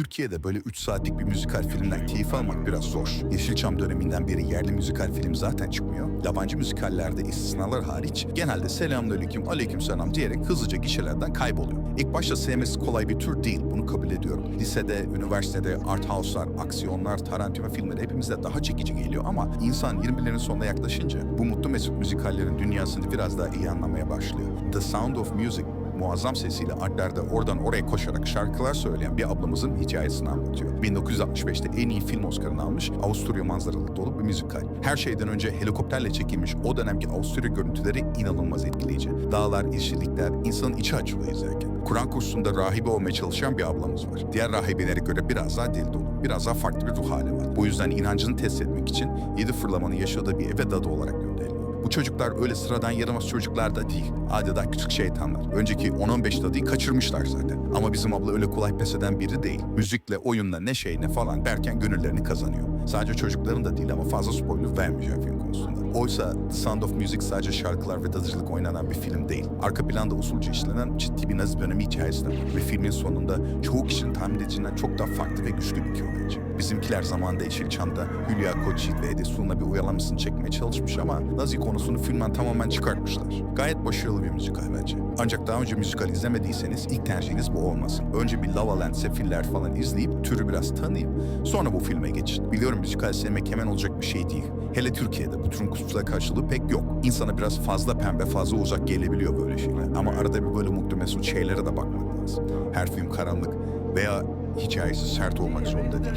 Türkiye'de böyle 3 saatlik bir müzikal filmden keyif almak biraz zor. Yeşilçam döneminden beri yerli müzikal film zaten çıkmıyor. Yabancı müzikallerde istisnalar hariç genelde selamünaleyküm, aleykümselam diyerek hızlıca gişelerden kayboluyor. İlk başta sevmesi kolay bir tür değil, bunu kabul ediyorum. Lisede, üniversitede art house'lar, aksiyonlar, Tarantino filmleri hepimize daha çekici geliyor ama insan 20'lerin sonuna yaklaşınca bu mutlu mesut müzikallerin dünyasını biraz daha iyi anlamaya başlıyor. The Sound of Music muazzam sesiyle adlerde oradan oraya koşarak şarkılar söyleyen bir ablamızın hikayesini anlatıyor. 1965'te en iyi film Oscar'ını almış Avusturya manzaralı dolu bir müzikal. Her şeyden önce helikopterle çekilmiş o dönemki Avusturya görüntüleri inanılmaz etkileyici. Dağlar, yeşillikler, insanın içi açılıyor izlerken. Kur'an kursunda rahibe olmaya çalışan bir ablamız var. Diğer rahibelere göre biraz daha deli dolu, biraz daha farklı bir ruh hali var. Bu yüzden inancını test etmek için yedi fırlamanın yaşadığı bir eve dadı olarak gönderiliyor. Bu çocuklar öyle sıradan yaramaz çocuklar da değil. Adeta küçük şeytanlar. Önceki 10-15 dadıyı kaçırmışlar zaten. Ama bizim abla öyle kolay pes eden biri değil. Müzikle, oyunla ne şey ne falan derken gönüllerini kazanıyor. Sadece çocukların da değil ama fazla spoiler vermeyeceğim film konusunda. Oysa The Sound of Music sadece şarkılar ve dadıcılık oynanan bir film değil. Arka planda usulca işlenen ciddi bir nazi dönemi hikayesi. Ve filmin sonunda çoğu kişinin tahmin edeceğinden çok daha farklı ve güçlü bitiyor bence. Bizimkiler zamanında Yeşilçam'da Hülya Koçyiğit ve Ede Sun'la bir uyarlamasını çekmeye çalışmış ama Nazi konusunu filmden tamamen çıkartmışlar. Gayet başarılı bir müzikal bence. Ancak daha önce müzikal izlemediyseniz ilk tercihiniz bu olmasın. Önce bir La La Land, Sefiller falan izleyip türü biraz tanıyıp sonra bu filme geçin. Biliyorum müzikal sevmek hemen olacak bir şey değil. Hele Türkiye'de bu türün kusura karşılığı pek yok. İnsana biraz fazla pembe, fazla uzak gelebiliyor böyle şeyler. Ama arada bir böyle mutlu mesut şeylere de bakmak lazım. Her film karanlık veya hikayesi sert olmak zorunda değil.